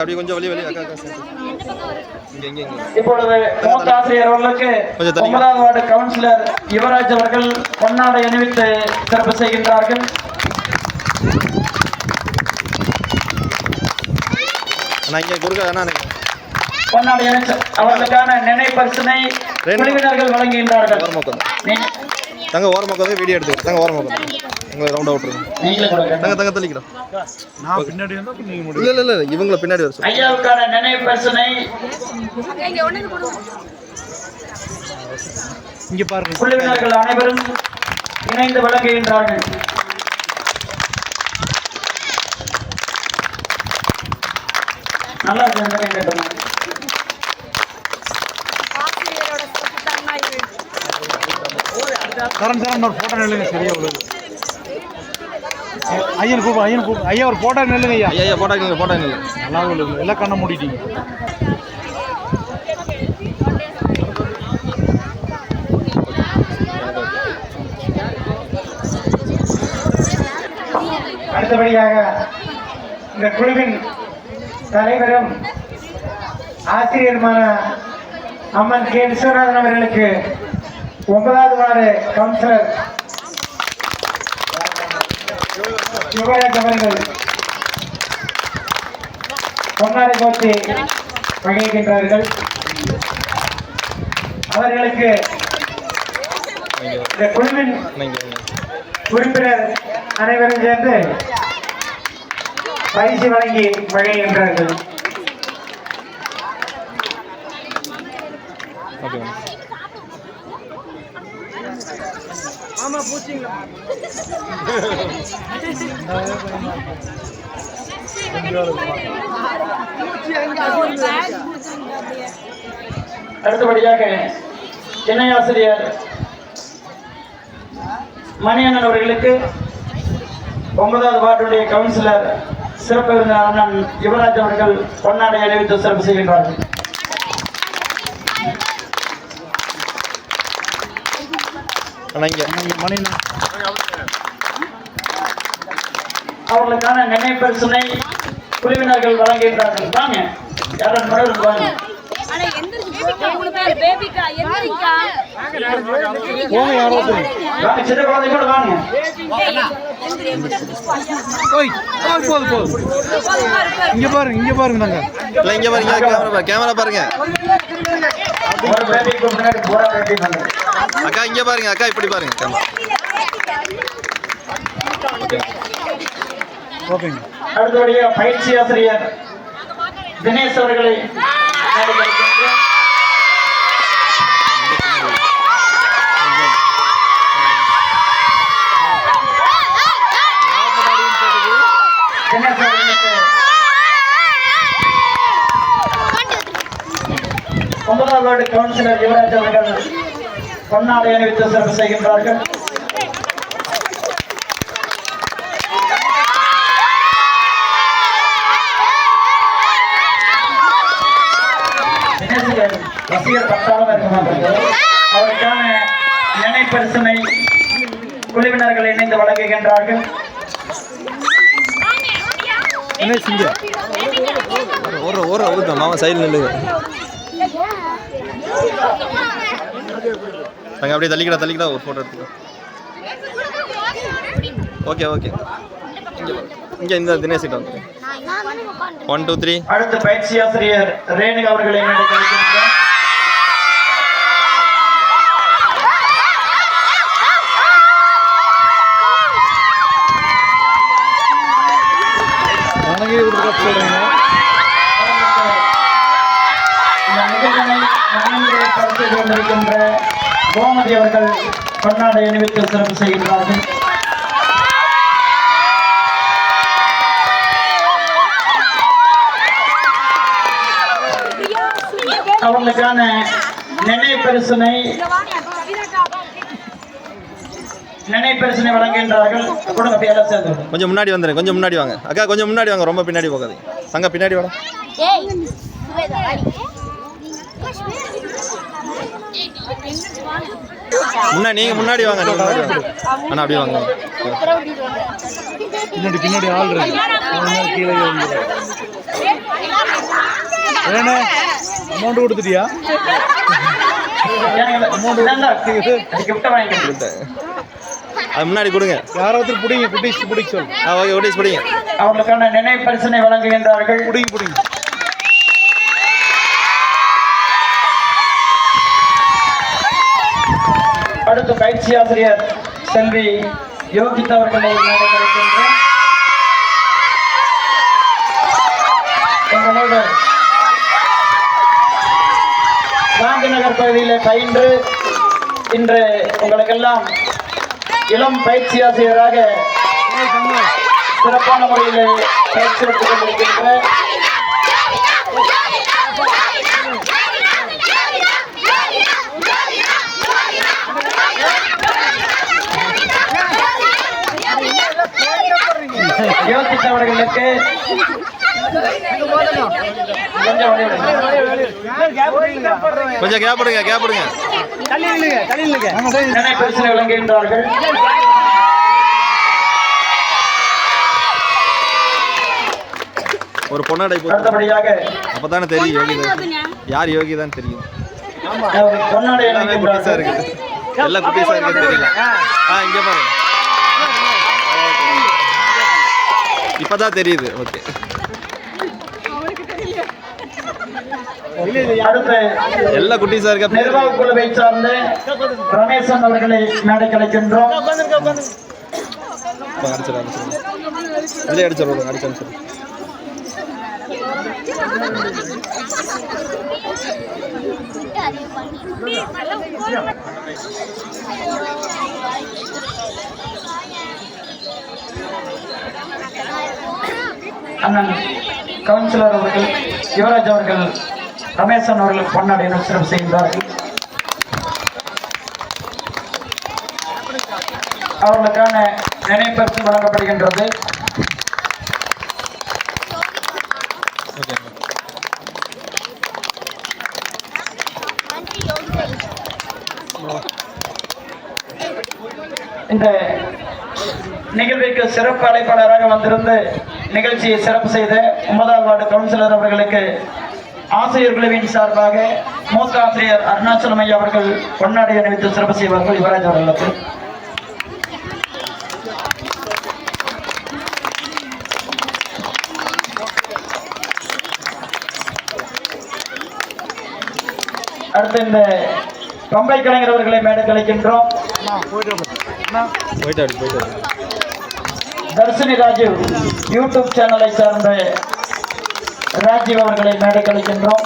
அப்படி கொஞ்சம் வெளியே வெளியே அக்கா இப்பொழுது மூத்த ஆசிரியர் அவர்களுக்கு. ஒன்பதாவது வார்டு கவுன்சிலர் யுவராஜ் அவர்கள் பொன்னாடை அணிவித்து சிறப்பு செய்கின்றார்கள். பொன்னாடை அவர்களுக்கான நினைவு பரிசினை ரெண்டு. குழுவினர்கள் வழங்குகின்றார்கள். தங்க ஓரமாக வீடியோ எடுத்து தங்க ஓரமாக உங்களை நீங்களே கொடுங்க தங்க தங்க தள்ளிக்கிறோம். நான் பின்னாடி வந்தா அப்ப நீங்க முடியும் இல்லை இல்லை இல்லை இவங்கள பின்னாடி வர சொல்லு ஐயாவுக்கான நினைவு பரிசினை இங்க பாருங்க. குழுவினர்கள் அனைவரும் இணைந்து வழங்குகின்றார்கள் நல்லா இருக்கு கேட்டோம் தரம் தரம் ஒரு போட்டோ நெல்லுங்க சரியா உள்ளது. ஐயன் கூப்பிடு ஐயன் கூப்பிடு. ஐயா ஒரு போட்டோ நெல்லுங்க ஐயா. ஐயா ஐயா போட்டாங்க போட்டாங்க நல்லா உள்ளது எல்லாம் கண்ணை மூடிட்டீங்க. அடுத்தபடியாக இந்த குழுவின் தலைவரும் ஆசிரியருமான அம்மன் கே. விஸ்வநாதன் அவர்களுக்கு ஒன்பதாவது வார்டு கவுன்சிலர் யுவராஜ் அவர்கள் பொன்னாடை போற்றி வழங்குகின்றார்கள் அவர்களுக்கு இந்த குழுவின் இங்கே உறுப்பினர் அனைவரும் சேர்ந்து பரிசு வழங்கி வழங்குகின்றார்கள் ஓகே அடுத்தபடியாக இணை ஆசிரியர் மணியண்ணன் அவர்களுக்கு ஒன்பதாவது வார்டுடைய கவுன்சிலர் சிறப்பு விருந்தினர் அண்ணன் யுவராஜ் அவர்கள் பொன்னாடை அணிவித்து சிறப்பு செய்கின்றார்கள். அவர்களுக்கான நினைவு பரிசனை குழுவினர்கள் வழங்குகின்றார்கள். வாங்க. இங்க பாருங்க இங்க பாருங்க நாங்க இல்லை இங்கே பாருங்க கேமரா பாருங்க கேமரா அக்கா இங்கே பாருங்க அக்கா இப்படி பாருங்க கேமரா ஓகேங்க அடுத்தபடியாக பயிற்சி ஆசிரியர் தினேஷ் அவர்களை மேடைக்கு ஒன்பதாம் வார்டு கவுன்சிலர் யுவராஜ் அவர்கள் பொன்னாடை அணிவித்து சிறப்பு செய்கின்றார்கள். ரசிகர் பட்டாளம் இருக்க அவருக்கான நினை பரிசனை குழுவினர்கள் இணைந்து வழங்குகின்றார்கள். என்ன சிங்க. ஓர ஓர ஊத்த மாமா சைடில் நில்லுங்க நாங்கள் அப்படியே தள்ளிக்கடா தள்ளிக்கடா ஒரு ஃபோட்டோ எடுத்துக்கோ. ஓகே ஓகே இங்கே இங்கே இந்த தினேஷ் கிட்ட வந்து ஒன் டூ த்ரீ அடுத்த பயிற்சி ஆசிரியர் ரேணுகா அவர்களை கொண்டிருக்கின்ற கோமதி அவர்கள் பொன்னாடை அணிவித்து சிறப்பு செய்கின்றார்கள். அவர்களுக்கான நினைவு பரிசனை வழங்குகின்றார்கள். கொடுங்க சேர்ந்து. கொஞ்சம் முன்னாடி வந்துடுங்க கொஞ்சம் முன்னாடி வாங்க. அக்கா கொஞ்சம் முன்னாடி வாங்க ரொம்ப பின்னாடி போகாதீங்க. அங்க பின்னாடி வாடா ஏய் முன்னாடி நீங்க முன்னாடி வாங்க நீங்க முன்னாடி வாங்க. அண்ணா அப்படியே வாங்க. பின்னாடி பின்னாடி ஆள் இருக்கு. கீழே. வேணே அமௌண்ட் கொடுத்துட்டியா. அது முன்னாடி கொடுங்க. யாரோ ஒருத்தர் பிடிங்க குட்டிஸ் பிடிக்க சொல்லு. ஓகே பிடிங்க. அவர்களுக்கான நினைவு பரிசனை வழங்குகின்றார்கள். பிடிங்க பிடிங்க. அடுத்து பயிற்சி ஆசிரியர் செல்வி யோகிதா அவர்களை மேடைக்கு எங்களோடு காந்தி நகர் பகுதியில் பயின்று இன்று உங்களுக்கெல்லாம் இளம் பயிற்சி ஆசிரியராக சிறப்பான முறையில் பயிற்சி எடுத்துக் கொண்டிருக்கின்ற அவர்களுக்கு கொஞ்சம் கேப் விடுங்க கேப் விடுங்க ஒரு பொன்னாடை அடுத்தபடியாக அப்பதானே தெரியும் யோகிதா யார் யோகிதான் தெரியும்? பொன்னாடை இருக்குது எல்லாம் குட்டிஸா இருக்குது தெரியல. ஆ இங்க பாருங்க. இப்பதான் தெரியுது. ஓகே அடுத்து எல்லா குட்டிஸா இருக்க நிர்வாக குழுவை சார்ந்த ரமேசன் அவர்களை மேடைக்கு அழைக்கின்றோம் அடிச்சிடும் அடிச்சிடும் இதுலேயே அடிச்சிடும் அடிச்சு அடிச்சிடும் அண்ணன் கவுன்சிலர் அவர்கள் யுவராஜ் அவர்கள் ரமேசன் அவர்கள் பொன்னாடி சிறப்பு செய்கின்றார்கள் அவர்களுக்கான நினைப்பரிசு வழங்கப்படுகின்றது. இந்த நிகழ்விற்கு சிறப்பு அழைப்பாளராக வந்திருந்து நிகழ்ச்சியை சிறப்பு செய்த ஒன்பதாம் வார்டு கவுன்சிலர் அவர்களுக்கு ஆசிரியர் குழுவின் சார்பாக மூத்த ஆசிரியர் அருணாச்சலம் ஐயா அவர்கள் பொன்னாடை அணிவித்து சிறப்பு செய்வார்கள். யுவராஜ் அவர்களுக்கு அடுத்து இந்த பம்பை கலைஞர் அவர்களை மேடம் கழிக்கின்றோம் போயிட்டு போயிட்டு தர்சினி ராஜீவ் யூடியூப் சேனலை சார்ந்த ராஜீவ் அவர்களை மேடைக்கு அழைக்கின்றோம்.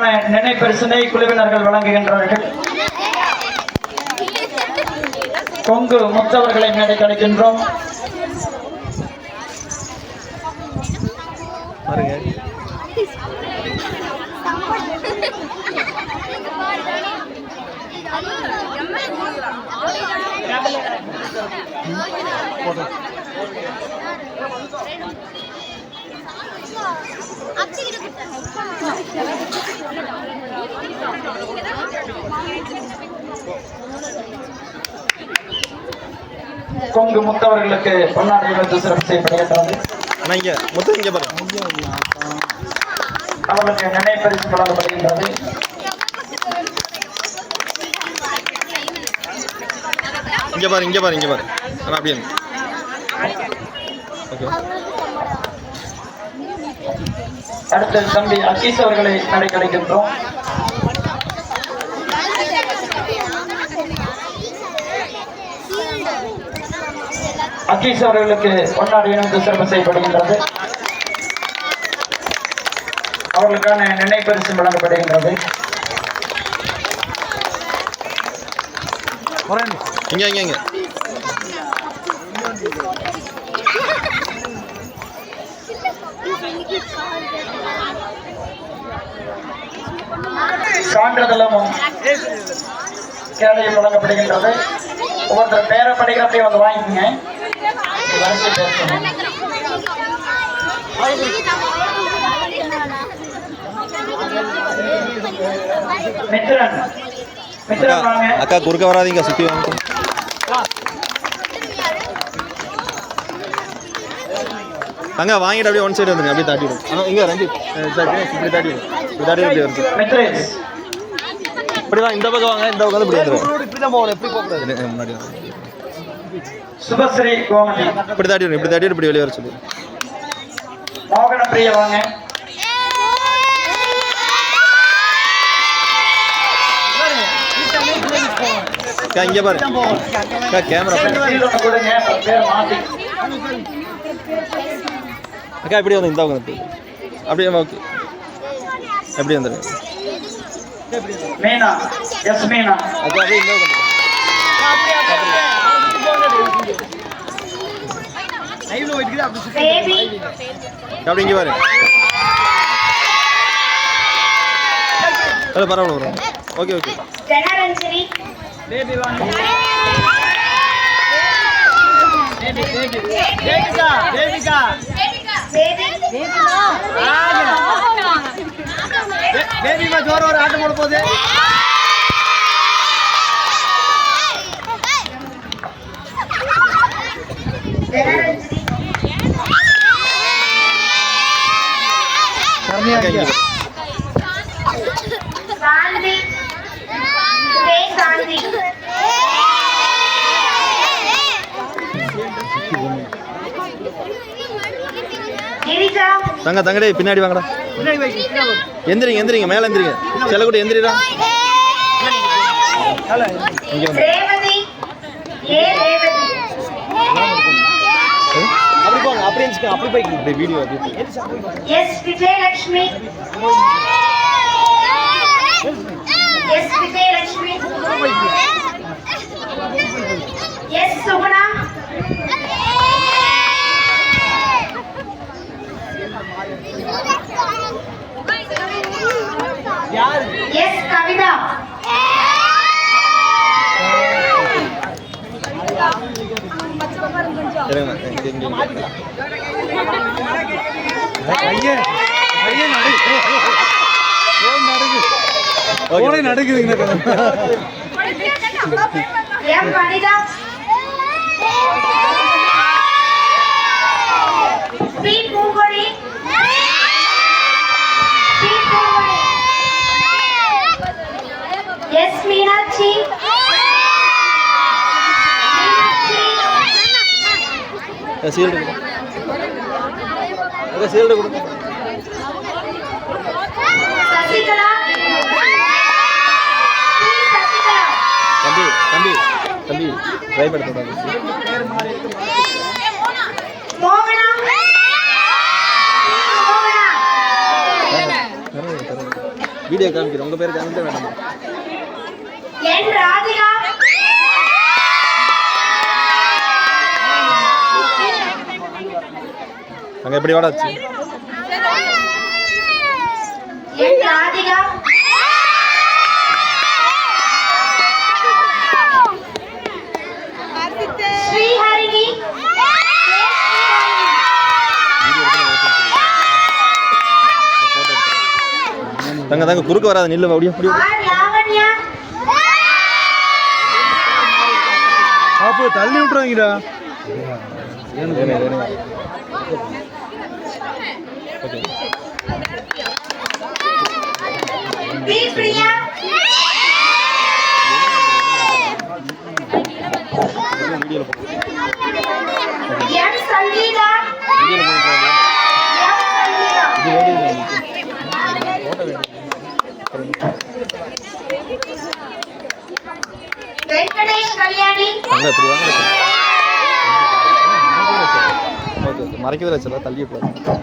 அவர்களுக்கான நினைப்பரிசனை குழுவினர்கள் வழங்குகின்றார்கள் கொங்கு முத்தவர்களை மேடைக்கு அழைக்கின்றோம். பாருங்க. கொங்கு முத்தவர்களுக்கு பொன்னாடை வைத்து சிறப்பு செய்யப்படுகின்றது. ஆனா இங்க மொத்தம் இங்க பாருங்க. அவர்களுக்கு நினைப்பரிசு வழங்கப்படுகின்றது இங்க பாரு இங்க பாரு இங்க பாரு. ஆனா அப்படியே அடுத்து தம்பி அக்கீஸ் அவர்களை மேடைக்கு அழைக்கின்றோம். அக்கீஸ் அவர்களுக்கு பொன்னாடை இணைந்து சிறப்பு செய்யப்படுகின்றது. அவர்களுக்கான நினைப்பரிசு வழங்கப்படுகின்றது. இங்க இங்க இங்க. சான்றிதழமும் கேடயம் வழங்கப்படுகின்றது. ஒவ்வொருத்தர் பேரை படிக்கிறப்பே வந்து வாங்கிக்கோங்க. அக்கா குறுக்க வராதீங்க சுற்றி வாங்க. அங்க வாங்கிட்டு அப்படியே ஒன் சைடு வந்துருங்க அப்படியே தாட்டி விடும் ஆ இங்கே ரஞ்சித் இப்படி தாட்டி விடும் இப்படி தாட்டி இப்படி வருது. இப்படி இந்த பக்கம் வாங்க இந்த பக்கம் வந்து இப்படி வந்துடும் இப்படி தான் போகணும் எப்படி போகக்கூடாது? முன்னாடி. சுபஸ்ரீ கோமதி. இப்படி தாட்டி இப்படி தாட்டி இப்படி வெளியே வர சொல்லு. மோகன பிரிய வாங்க. இங்கே பாரு. கேமரா கொடுங்க. பேர் மாத்தி. அக்கா இப்படி வந்து இந்த வந்து அப்படியே ஓகே. எப்படி வந்துடுங்க மீனா. எஸ் மீனா. அக்கா அப்படியே இந்த வந்துருங்க. அப்படி இங்கே பாரு. பரவாயில்ல வரும் ஓகே ஓகே ஜனரஞ்சனி பேபி வாங்க. பேபி பேபிமா ஜோரம் ஒரு ஆட்டம் போட போகுது ஜனரஞ்சனி அக்கா இங்கே பாரு. சாந்தி கே சாந்தி கிரிஜா தங்க தங்கடே பின்னாடி வாங்கடா. எந்திரிங்க எந்திரிங்க மேலே எந்திரிங்க. செல்லக்குட்டி எந்திரிடா. இங்கே வந்து ரேவதி ஏ ரேவதி அப்படி போங்க அப்படி இருந்துச்சுங்க அப்படி போய்க்கு இப்படி வீடியோ அப்படி S Vijayalakshmi S Vijayalakshmi S போனே நடுக்குதுங்க M Vanitha P Poongodi P Poongodi S Meenakshi Meenakshi sealed கொடுங்க. சீல்டு கொடுங்க. தம்பி தம்பி தம்பி ட்ரை பண்ணக்கூடாது மோகனா மோகனா வீடியோ காமிக்கிறேன். உங்கள் பேர் காமிக்க வேண்டாமா? அங்கே எப்படி வாடாச்சு தங்க தங்க குறுக்க வராது நில்லு அப்படியே அப்படியே. பாப்பு தள்ளி விட்டுருவாங்கடா. வெங்கடேஷ் கல்யாணி. மறைக்கவே வச்சல தள்ளி விடக்கூடாது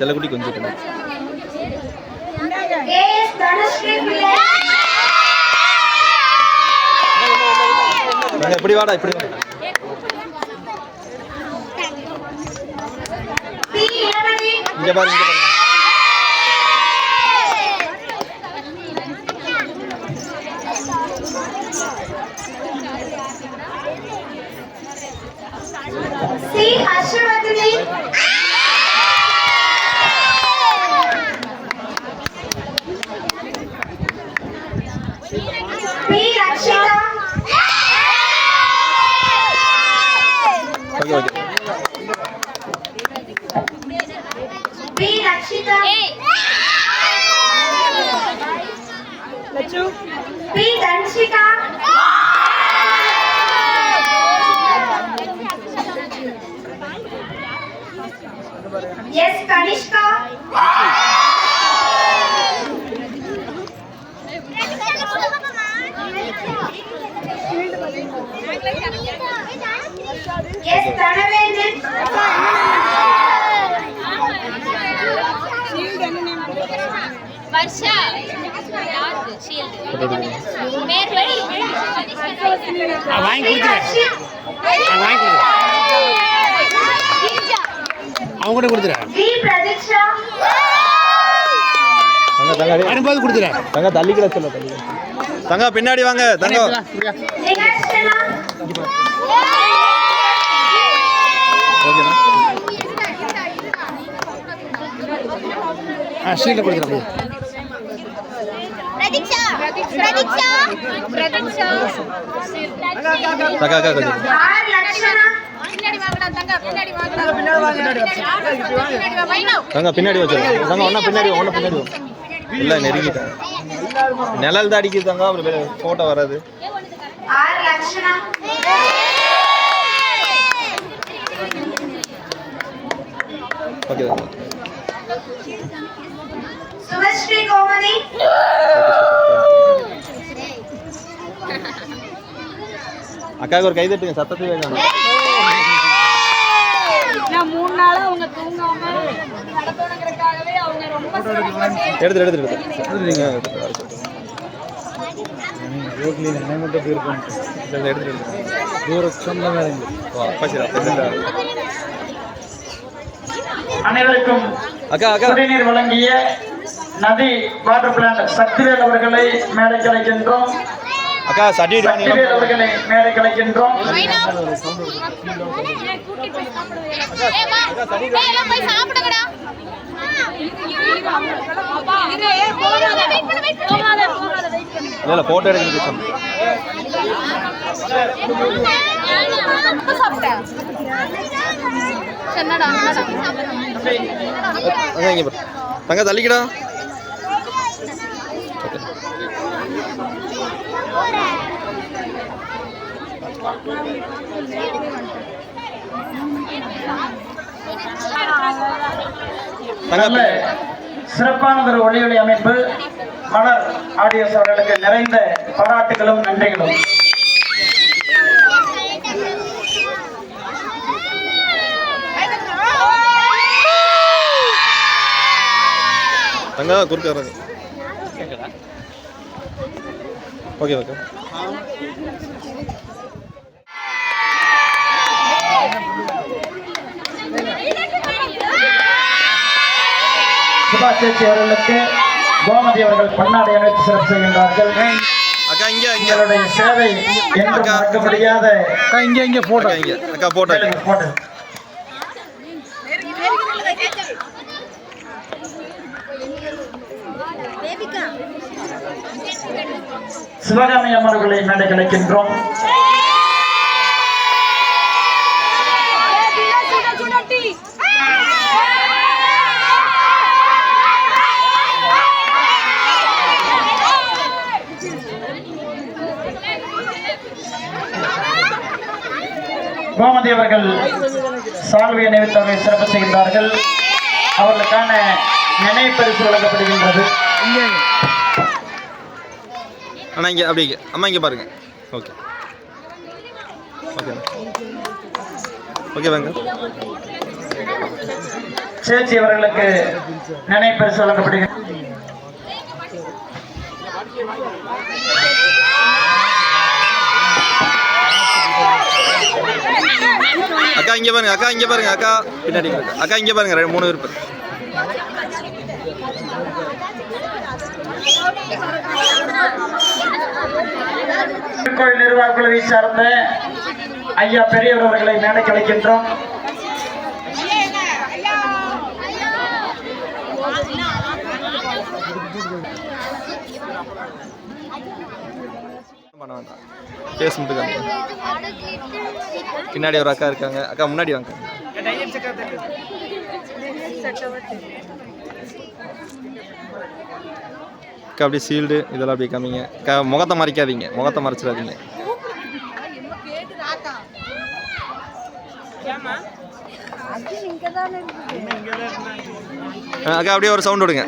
செல்லக்குட்டி கொஞ்சம் எப்படி வாடா இப்படி வாடா. பி இளமதி இங்கே பாருங்க இங்கே బొచ్చు P Dhanshika S Kanishka S Dhanavendra Varsha வாங்கி ரக்ஷித் வாங்கி அவங்க கூட கொடுத்துறேன். வரும்போது கொடுத்துறேன் தங்க தள்ளிக்கிட சொல்ல தள்ளி. தங்க பின்னாடி வாங்க தங்க. ஆ ஷீட்டில் கொடுத்துறேன் தங்க பின்னாடி வாங்கடா தங்க பின்னாடி வாங்கடா. பின்னாடி வாங்க. பின்னாடி. இல்லை நெருங்கிட்டேன் நிழல் தான் அடிக்குது தங்க. அப்புறம் ஃபோட்டோ வராது ஓகே தங்க சுபஸ்ரீ கோமதி. அக்காவுக்கு ஒரு கை தட்டுங்க சத்தத்தை வேணும் நான் மூணு நாளா அவங்க தூங்காம நடத்தணுங்கிறதுக்காகவே அவங்க ரொம்ப சிரமப்பட்டு எடுத்து எடுத்து எடுத்து நீங்கள் ரோட்ல என்ன மட்டும் போயிருக்கோம் எடுத்து எடுத்து தூர சொந்தம் ஓ அப்பா சரி அப்பா சரி. அனைவருக்கும் அக்கா அக்கா. குடிநீர் வழங்கிய நதி வாட்டர் பிளான்ட் சக்திவேல் அவர்களை மேடை கலைக்கின்றோம் அக்கா எடுக்கிறது சொன்னேன் ரொம்ப சாப்பிட்டேன். தங்க தள்ளிக்கடா. நல்ல சிறப்பான ஒரு ஒளியொலி அமைப்பு மலர் ஆடியோஸ் அவர்களுக்கு நிறைந்த பாராட்டுகளும் நன்றிகளும். தங்க குறுக்காரங்க வராது ஓகே ஓகே. சுபாஷ் சேச்சி அவர்களுக்கு கோமதி அவர்கள் பன்னாடை அணிவித்து சிறப்பு செய்கின்றார்கள். அக்கா இங்க இங்க. சேவை என்றும் மறக்க முடியாத அக்கா இங்கே இங்கே போட்டோ அக்கா இங்க. அக்கா போட்டோ போட்டு சிவகாமி அம்மர்களை மேடை கிடைக்கின்றோம் கோமதி அவர்கள் சால்வை அணிவித்தவரை சிறப்பு செய்கின்றார்கள். அவர்களுக்கான நினைவு பரிசு வழங்கப்படுகின்றது. அண்ணா இங்க அப்படி. அம்மா இங்க பாருங்க ஓகே ஓகே ஓகே வாங்க சேச்சி அவர்களுக்கு நினைப்பரிசு வழங்கப்படுகிறது அக்கா இங்கே பாருங்க அக்கா இங்கே பாருங்க அக்கா பின்னாடி. அக்கா இங்கே பாருங்க ரெண்டு மூணு பேர் பாருங்க. திருக்கோயில் நிர்வாக குழுவை சார்ந்த ஐயா பெரியவர் அவர்களை மேடைக்கு அழைக்கின்றோம். பண்ண வேண்டாம். பின்னாடி ஒரு அக்கா இருக்காங்க. அக்கா முன்னாடி வாங்க. அக்கா அப்படியே சீல்டு இதெல்லாம் அப்படியே காமிங்க. க முகத்தை மறைக்காதீங்க. முகத்தை மறைச்சிடாதீங்க. அக்கா அப்படியே ஒரு சவுண்ட் விடுங்க.